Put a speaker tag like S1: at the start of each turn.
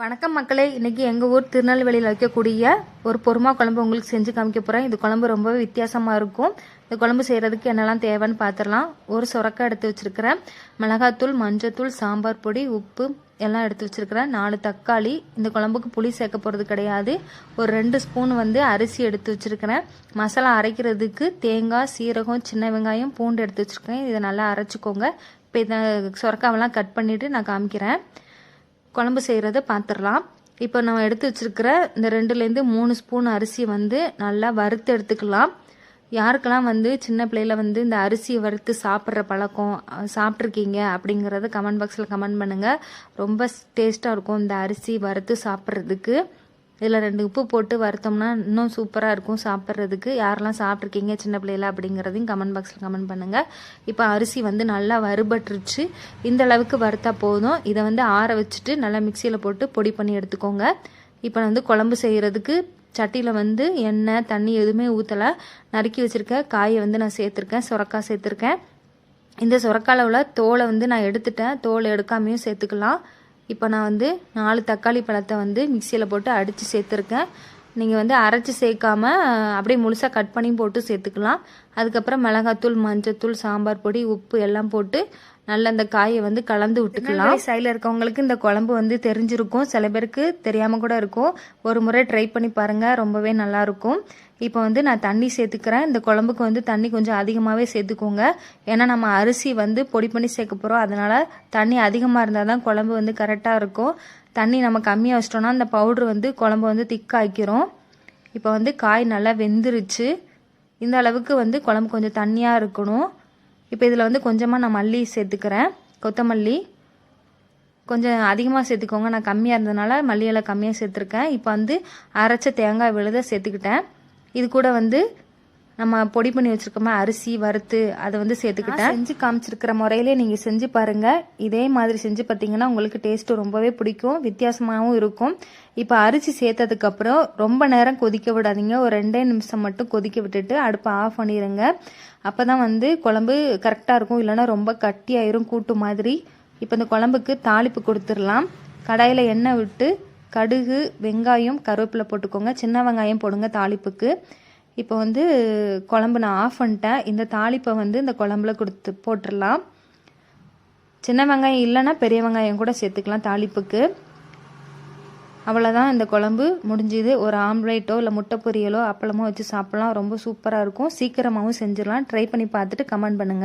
S1: வணக்கம் மக்களே. இன்னைக்கு எங்கள் ஊர் திருநெல்வேலியில் வைக்கக்கூடிய ஒரு பொறுமா குழம்பு உங்களுக்கு செஞ்சு காமிக்க போகிறேன் இது குழம்பு ரொம்பவே வித்தியாசமாக இருக்கும். இந்த குழம்பு செய்கிறதுக்கு என்னெல்லாம் தேவைன்னு பார்த்துடலாம் ஒரு சுரக்காய் எடுத்து வச்சுருக்கிறேன். மிளகாத்தூள் மஞ்சத்தூள் சாம்பார் பொடி உப்பு எல்லாம் எடுத்து வச்சுருக்கிறேன். நாலு தக்காளி. இந்த குழம்புக்கு புளி சேர்க்க போகிறது கிடையாது. ஒரு ரெண்டு ஸ்பூன் வந்து அரிசி எடுத்து வச்சுருக்கிறேன். மசாலா அரைக்கிறதுக்கு தேங்காய் சீரகம் சின்ன வெங்காயம் பூண்டு எடுத்து வச்சுருக்கேன். இதை நல்லா அரைச்சிக்கோங்க. இப்போ இதை சுரக்காவெல்லாம் கட் பண்ணிவிட்டு நான் காமிக்கிறேன். குழம்பு செய்கிறத பார்த்துடலாம் இப்போ நம்ம எடுத்து வச்சுருக்கிற இந்த ரெண்டுலேருந்து மூணு ஸ்பூன் அரிசி வந்து நல்லா வறுத்து எடுத்துக்கலாம். யாருக்கெல்லாம் வந்து சின்ன பிள்ளையில வந்து இந்த அரிசியை வறுத்து சாப்பிட்ற பழக்கம் சாப்பிட்ருக்கீங்க அப்படிங்கிறத கமெண்ட் பாக்ஸில் கமெண்ட் பண்ணுங்கள் ரொம்ப டேஸ்ட்டாக இருக்கும் இந்த அரிசி வறுத்து சாப்பிட்றதுக்கு. இதில் ரெண்டு உப்பு போட்டு வறுத்தோம்னா இன்னும் சூப்பராக இருக்கும் சாப்பிட்றதுக்கு. யாரெல்லாம் சாப்பிட்ருக்கீங்க சின்ன பிள்ளைல அப்படிங்கிறதையும் கமெண்ட் பாக்ஸில் கமெண்ட் பண்ணுங்கள் இப்போ அரிசி வந்து நல்லா வறுபட்டுருச்சு. இந்த அளவுக்கு வறுத்தா போதும். இதை வந்து ஆற வச்சுட்டு நல்லா மிக்சியில் போட்டு பொடி பண்ணி எடுத்துக்கோங்க. இப்போ வந்து குழம்பு செய்கிறதுக்கு சட்டியில் வந்து எண்ணெய் தண்ணி எதுவுமே ஊற்றலை நறுக்கி வச்சுருக்க காயை வந்து நான் சேர்த்துருக்கேன். சுரக்காய் சேர்த்துருக்கேன். இந்த சுரக்காயில் தோலை வந்து நான் எடுத்துட்டேன். தோலை எடுக்காமையும் சேர்த்துக்கலாம். இப்போ நான் வந்து நாலு தக்காளி பழத்தை வந்து மிக்சியில் போட்டு அடித்து சேர்த்துருக்கேன். நீங்கள் வந்து அரைச்சி சேர்க்காம அப்படியே முழுசாக கட் பண்ணி போட்டு சேர்த்துக்கலாம். அதுக்கப்புறம் மிளகாத்தூள் மஞ்சத்தூள் சாம்பார் பொடி உப்பு எல்லாம் போட்டு நல்ல அந்த காயை வந்து கலந்து விட்டுக்கலாம். சைடில் இருக்கவங்களுக்கு இந்த குழம்பு வந்து தெரிஞ்சிருக்கும். சில பேருக்கு தெரியாமல் கூட இருக்கும். ஒரு முறை ட்ரை பண்ணி பாருங்கள் ரொம்பவே நல்லாயிருக்கும் இப்போ வந்து நான் தண்ணி சேர்த்துக்கிறேன். இந்த குழம்புக்கு வந்து தண்ணி கொஞ்சம் அதிகமாகவே சேர்த்துக்கோங்க. ஏன்னா நம்ம அரிசி வந்து பொடி பண்ணி சேர்க்க போகிறோம் அதனால் தண்ணி அதிகமாக இருந்தால் தான் குழம்பு வந்து கரெக்டாக இருக்கும். தண்ணி நம்ம கம்மியாக வச்சிட்டோம்னா அந்த பவுட்ரு வந்து குழம்பு வந்து திக்காய்க்கிறோம் இப்போ வந்து காய் நல்லா வெந்துருச்சு. இந்த அளவுக்கு வந்து குழம்பு கொஞ்சம் தண்ணியாக இருக்கணும். இப்போ இதில் வந்து கொஞ்சமாக நான் மல்லி சேர்த்துக்கிறேன். கொத்தமல்லி. கொஞ்சம் அதிகமாக சேர்த்துக்கோங்க. நான் கம்மியாக இருந்ததுனால மல்லியெல்லாம் கம்மியாக சேர்த்துருக்கேன். இப்போ வந்து அரைச்ச தேங்காய் விழுத சேர்த்துக்கிட்டேன். இது கூட வந்து நம்ம பொடி பண்ணி வச்சுருக்கோமா அரிசி வறுத்து அதை வந்து சேர்த்துக்கிட்டேன். செஞ்சு காமிச்சிருக்கிற முறையிலே நீங்கள் செஞ்சு பாருங்கள் இதே மாதிரி செஞ்சு பார்த்தீங்கன்னா உங்களுக்கு டேஸ்ட்டு ரொம்பவே பிடிக்கும் வித்தியாசமாகவும் இருக்கும். இப்போ அரிசி சேர்த்ததுக்கப்புறம் ரொம்ப நேரம் கொதிக்க விடாதீங்க. ஒரு ரெண்டே நிமிஷம் மட்டும் கொதிக்க விட்டுட்டு அடுப்பை ஆஃப் பண்ணிடுங்க அப்போ தான் வந்து குழம்பு கரெக்டாக இருக்கும். இல்லைன்னா ரொம்ப கட்டியாயிரும் கூட்டு மாதிரி. இப்போ இந்த குழம்புக்கு தாளிப்பு கொடுத்துடலாம். கடாயில் எண்ணெய் விட்டு கடுகு வெங்காயம் கருவேப்பிலை போட்டுக்கோங்க. சின்ன வெங்காயம் போடுங்க தாளிப்புக்கு. இப்போ வந்து குழம்பு நான் ஆஃப் பண்ணிட்டேன். இந்த தாளிப்பை வந்து இந்த குழம்புல கொடுத்து போட்டுடலாம். சின்ன வெங்காயம் இல்லைன்னா பெரிய வெங்காயம் கூட சேர்த்துக்கலாம் தாளிப்புக்கு. அவ்வளோதான் இந்த குழம்பு முடிஞ்சுது. ஒரு ஆம்லேட்டோ இல்லை முட்டை பொரியலோ அப்பளமோ வச்சு சாப்பிட்லாம். ரொம்ப சூப்பராக இருக்கும். சீக்கிரமாகவும் செஞ்சிடலாம். ட்ரை பண்ணி பார்த்துட்டு கமெண்ட் பண்ணுங்கள்